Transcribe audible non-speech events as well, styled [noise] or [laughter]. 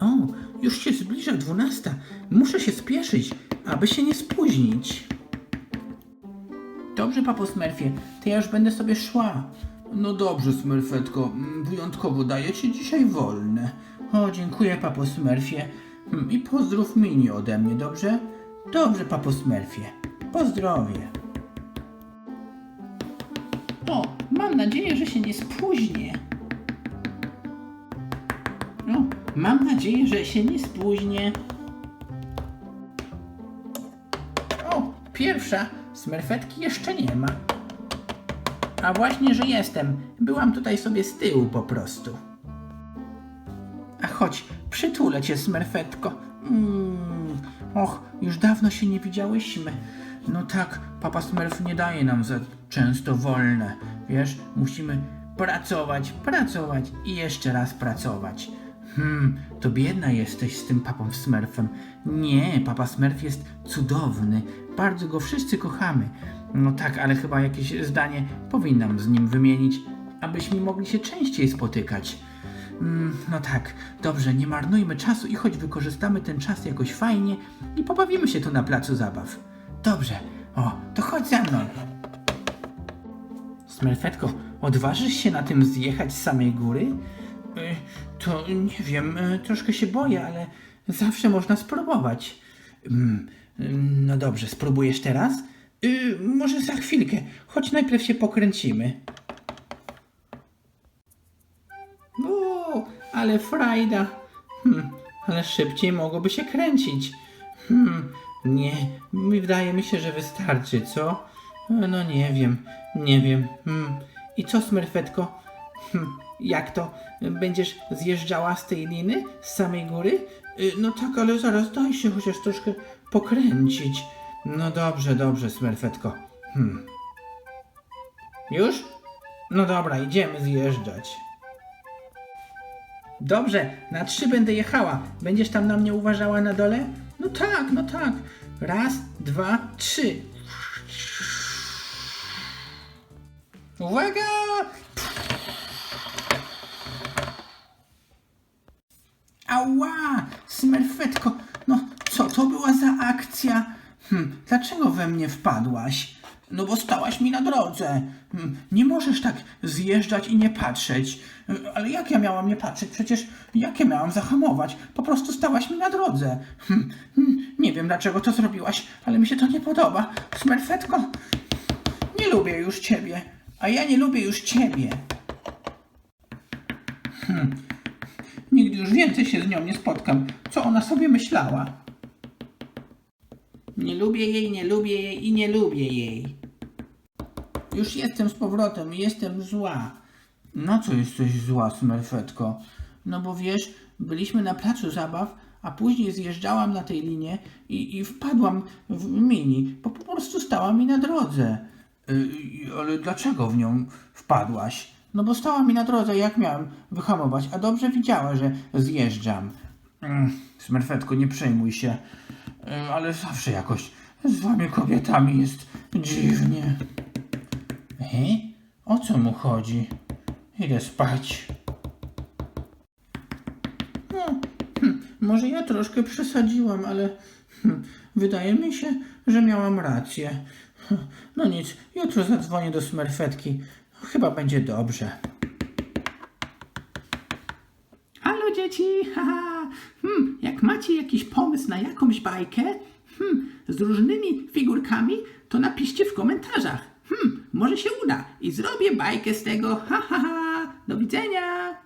O, już się zbliża dwunasta. Muszę się spieszyć, aby się nie spóźnić. Dobrze, papo Smurfie, to ja już będę sobie szła. No dobrze, Smurfetko, mm, wyjątkowo daję ci dzisiaj wolne. O, dziękuję, papo Smurfie. Mm, I pozdrów Mini ode mnie, dobrze? Dobrze, papo Smurfie. Pozdrowie. O, mam nadzieję, że się nie spóźnię. Mam nadzieję, że się nie spóźnię. O, pierwsza. Smerfetki jeszcze nie ma. A właśnie, że jestem. Byłam tutaj sobie z tyłu po prostu. A chodź, przytulę cię, Smerfetko. Mm. Och, już dawno się nie widziałyśmy. No tak, papa Smurf nie daje nam za często wolne. Wiesz, musimy pracować, pracować i jeszcze raz pracować. Hmm, to biedna jesteś z tym papą Smurfem. Nie, papa Smurf jest cudowny. Bardzo go wszyscy kochamy. No tak, ale chyba jakieś zdanie powinnam z nim wymienić, abyśmy mogli się częściej spotykać. Mm, no tak, dobrze, nie marnujmy czasu i choć wykorzystamy ten czas jakoś fajnie i pobawimy się tu na placu zabaw. Dobrze, o, to chodź za mną. Smerfetko, odważysz się na tym zjechać z samej góry? Y, To nie wiem, y, troszkę się boję, ale zawsze można spróbować. Mm, No dobrze, spróbujesz teraz? Y, Może za chwilkę, choć najpierw się pokręcimy. O, ale frajda. Hmm, ale szybciej mogłoby się kręcić. Hmm, nie, wydaje mi się, że wystarczy, co? No nie wiem, nie wiem. Hmm. I co, Smerfetko? Hmm, jak to? Będziesz zjeżdżała z tej liny? Z samej góry? Y, No tak, ale zaraz daj się chociaż troszkę pokręcić. No dobrze, dobrze, Smerfetko. Hmm. Już? No dobra, idziemy zjeżdżać. Dobrze, na trzy będę jechała. Będziesz tam na mnie uważała na dole? No tak, no tak. Raz, dwa, trzy. Uwaga! Ała! Smerfetko, no co to była za akcja? Hm, dlaczego we mnie wpadłaś? No bo stałaś mi na drodze. Hm, nie możesz tak zjeżdżać i nie patrzeć. Hm, Ale jak ja miałam nie patrzeć? Przecież jak ja miałam zahamować? Po prostu stałaś mi na drodze. Hm, hm, nie wiem dlaczego to zrobiłaś, ale mi się to nie podoba. Smerfetko, nie lubię już ciebie. A ja nie lubię już ciebie. Już więcej się z nią nie spotkam. Co ona sobie myślała? Nie lubię jej, nie lubię jej i nie lubię jej. Już jestem z powrotem i jestem zła. Na co jesteś zła, Smerfetko? No bo wiesz, byliśmy na placu zabaw, a później zjeżdżałam na tej linie i, i wpadłam w mini, bo po prostu stała mi na drodze. Y, ale dlaczego w nią wpadłaś? No bo stała mi na drodze, jak miałem wyhamować, a dobrze widziała, że zjeżdżam. Mm, Smerfetko, nie przejmuj się, Y, ale zawsze jakoś z wami kobietami jest dziwnie. E? O co mu chodzi? Idę spać. No, hm, może ja troszkę przesadziłam, ale hm, wydaje mi się, że miałam rację. No nic, jutro zadzwonię do smerfetki. Chyba będzie dobrze. Halo dzieci, [laughs] haha. Hmm, jak macie jakiś pomysł na jakąś bajkę hmm, z różnymi figurkami, to napiszcie w komentarzach. Hmm, może się uda i zrobię bajkę z tego. Ha, ha, ha. Do widzenia.